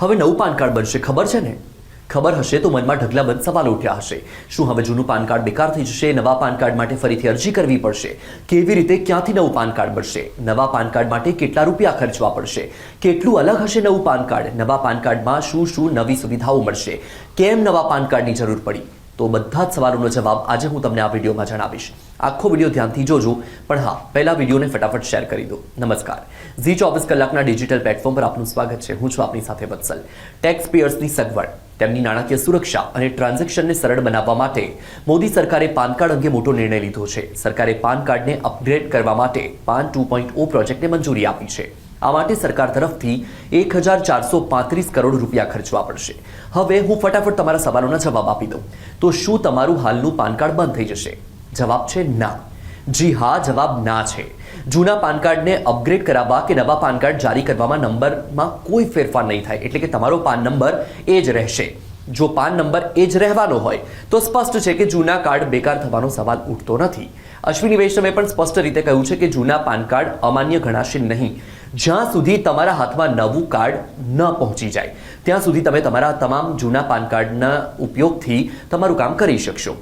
હવે નવું PAN card બનશે, ખબર છે ને? ખબર હશે તો મનમાં ઢગલાબંધ સવાલ ઉઠ્યા હશે. શું હવે જૂનું પાન કાર્ડ બેકાર થઈ જશે? નવા પાન કાર્ડ માટે ફરીથી અરજી કરવી પડશે? કેવી રીતે, ક્યાંથી નવું પાન કાર્ડ બનશે? નવા પાન કાર્ડ માટે કેટલા રૂપિયા ખર્ચવા પડશે? કેટલું અલગ હશે નવું પાન કાર્ડ? નવા પાન કાર્ડમાં શું શું નવી સુવિધાઓ મળશે? કેમ નવા પાન કાર્ડની જરૂર પડી? તો બધા જ સવાલોનો જવાબ આજે હું તમને આ વિડીયોમાં જણાવીશ. આખો વીડિયો ધ્યાનથી જોજો. પણ હા, પહેલા વિડીયોને ફટાફટ શેર કરી દો. નમસ્કાર. ઝી ચોવીસ કલાકના ડિજિટલ પ્લેટફોર્મ પર આપનું સ્વાગત છે. હું છું આપની સાથે વત્સલ. ટેક્સ પેયર્સની સગવડ, તેમની નાણાકીય સુરક્ષા અને ટ્રાન્ઝેક્શનને સરળ બનાવવા માટે મોદી સરકારે પાન કાર્ડ અંગે મોટો નિર્ણય લીધો છે. સરકારે પાન કાર્ડને અપગ્રેડ કરવા માટે પાન ટુ પોઈન્ટ ઓ પ્રોજેક્ટને મંજૂરી આપી છે. આ માટે સરકાર તરફથી એક હજાર ચારસો પાંત્રીસ કરોડ રૂપિયા ખર્ચવા પડશે. હવે હું ફટાફટ તમારા સવાલોના જવાબ આપી દઉં. તો શું તમારું હાલનું પાન કાર્ડ બંધ થઈ જશે? જવાબ છે ના. જી હા, જવાબ ના છે. જૂના પાન કાર્ડને અપગ્રેડ કરાવવા કે નવા પાન કાર્ડ જારી કરવામાં નંબરમાં કોઈ ફેરફાર નહીં થાય, એટલે કે તમારો પાન નંબર એ જ રહેશે. જો પાન નંબર એ જ રહેવાનો હોય, તો સ્પષ્ટ છે કે જૂના કાર્ડ બેકાર થવાનો સવાલ ઉઠતો નથી. અશ્વિની વૈષ્ણવે પણ સ્પષ્ટ રીતે કહ્યું છે કે જૂના પાન કાર્ડ અમાન્ય ગણાશે નહીં. જ્યાં સુધી તમારા હાથમાં નવું કાર્ડ ન પહોંચી જાય, ત્યાં સુધી તમે તમારા તમામ જૂના પાન કાર્ડના ઉપયોગથી તમારું કામ કરી શકશો.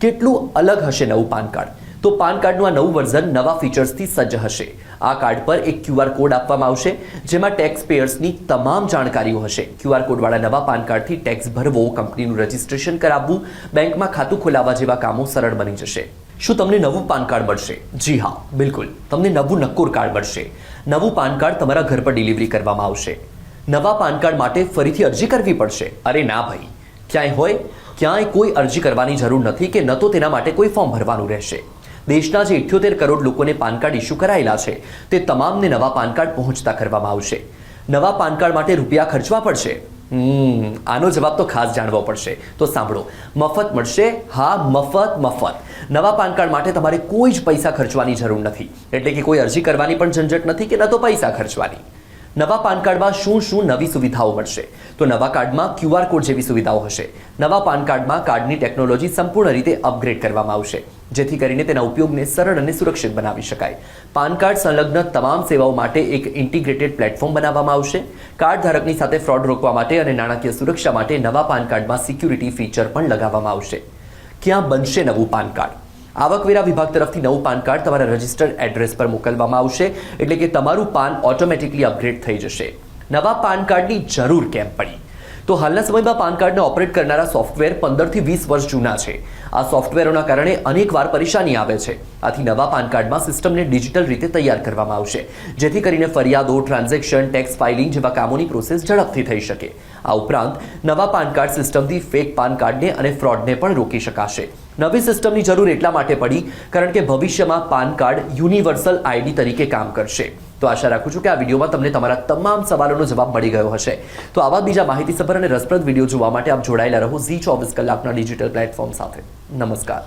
કેટલું અલગ હશે નવું પાન કાર્ડ? તો પાન કાર્ડનું આ નવું વર્ઝન નવા ફીચર્સથી સજ્જ હશે. આ કાર્ડ પર એક ક્યુઆર કોડ આપવામાં આવશે, જેમાં ટેક્સ પેયર્સની તમામ જાણકારીઓ હશે. ક્યુઆર કોડવાળા નવા પાન કાર્ડથી ટેક્સ ભરવો, કંપનીનું રજિસ્ટ્રેશન કરાવવું, બેંકમાં ખાતું ખોલાવવા જેવા કામો સરળ બની જશે. શું તમને નવું પાન કાર્ડ મળશે? જી હા, બિલકુલ. તમને નવું નક્કોર કાર્ડ મળશે. નવું પાન કાર્ડ તમારા ઘર પર ડિલિવરી કરવામાં આવશે. નવા પાન કાર્ડ માટે ફરીથી અરજી કરવી પડશે. અરે ના ભાઈ. ક્યાંય હોય, ક્યાંય કોઈ અરજી કરવાની જરૂર નથી કે ન તો તેના માટે કોઈ ફોર્મ ભરવાનું રહેશે. દેશના જે ઇઠ્યોતેર કરોડ લોકોને પાન કાર્ડ ઇસ્યુ કરાયેલા છે, તે તમામને નવા પાન કાર્ડ પહોંચતા કરવામાં આવશે. નવા પાન કાર્ડ માટે રૂપિયા ખર્ચવા પડશે. આનો જવાબ તો ખાસ જાણવો પડશે. તો સાંભળો, મફત મળશે, હા, મફત મફત. નવા પાન કાર્ડ માટે તમારે કોઈ જ પૈસા ખર્ચવાની જરૂર નથી. એટલે કે કોઈ અરજી કરવાની પણ ઝંઝટ નથી કે ન તો પૈસા ખર્ચવાની. નવા પાન કાર્ડમાં શું શું નવી સુવિધાઓ મળશે? તો નવા કાર્ડમાં ક્યુઆર કોડ જેવી સુવિધાઓ હશે. નવા પાન કાર્ડમાં કાર્ડની ટેકનોલોજી સંપૂર્ણ રીતે અપગ્રેડ કરવામાં આવશે. જેથી કરીને તેના ઉપયોગને સરળ અને સુરક્ષિત બનાવી શકાય. પાન કાર્ડ સંલગ્ન તમામ સેવાઓ માટે એક ઇન્ટિગ્રેટેડ પ્લેટફોર્મ બનાવવામાં આવશે. કાર્ડ ધારકની સાથે ફ્રોડ રોકવા માટે અને નાણાકીય સુરક્ષા માટે નવા પાન કાર્ડમાં સિક્યુરિટી ફીચર પણ લગાવવામાં આવશે. ક્યાં બનશે નવું પાન કાર્ડ? આવકવેરા વિભાગ તરફથી નવું પાન કાર્ડ તમારા રજિસ્ટર્ડ એડ્રેસ પર મોકલવામાં આવશે, એટલે કે તમારું પાન ઓટોમેટિકલી અપગ્રેડ થઈ જશે. નવા પાન કાર્ડની જરૂર કેમ પડી? તો હાલના સમયમાં પાન કાર્ડને ઓપરેટ કરનારા સોફ્ટવેર પંદરથી વીસ વર્ષ જૂના છે. આ સોફ્ટવેરોના કારણે અનેકવાર પરેશાની આવે છે. આથી નવા પાન કાર્ડમાં સિસ્ટમને ડિજિટલ રીતે તૈયાર કરવામાં આવશે, જેથી કરીને ફરિયાદો, ટ્રાન્ઝેક્શન, ટેક્સ ફાઇલિંગ જેવા કામોની પ્રોસેસ ઝડપથી થઈ શકે. આ ઉપરાંત, નવા પાન કાર્ડ સિસ્ટમથી ફેક પાન કાર્ડને અને ફ્રોડને પણ રોકી શકાશે. નવી સિસ્ટમની જરૂર એટલા માટે પડી, કારણ કે ભવિષ્યમાં પાન કાર્ડ યુનિવર્સલ આઈડી તરીકે કામ કરશે. તો આશા રાખું છું કે આ વિડીયોમાં તમને તમારા તમામ સવાલોનો જવાબ મળી ગયો હશે. તો આવા બીજા માહિતીસભર અને રસપ્રદ વીડિયો જોવા માટે આપ જોડાયેલા રહો ઝી ચોવીસ કલાકના ડિજિટલ પ્લેટફોર્મ સાથે. નમસ્કાર.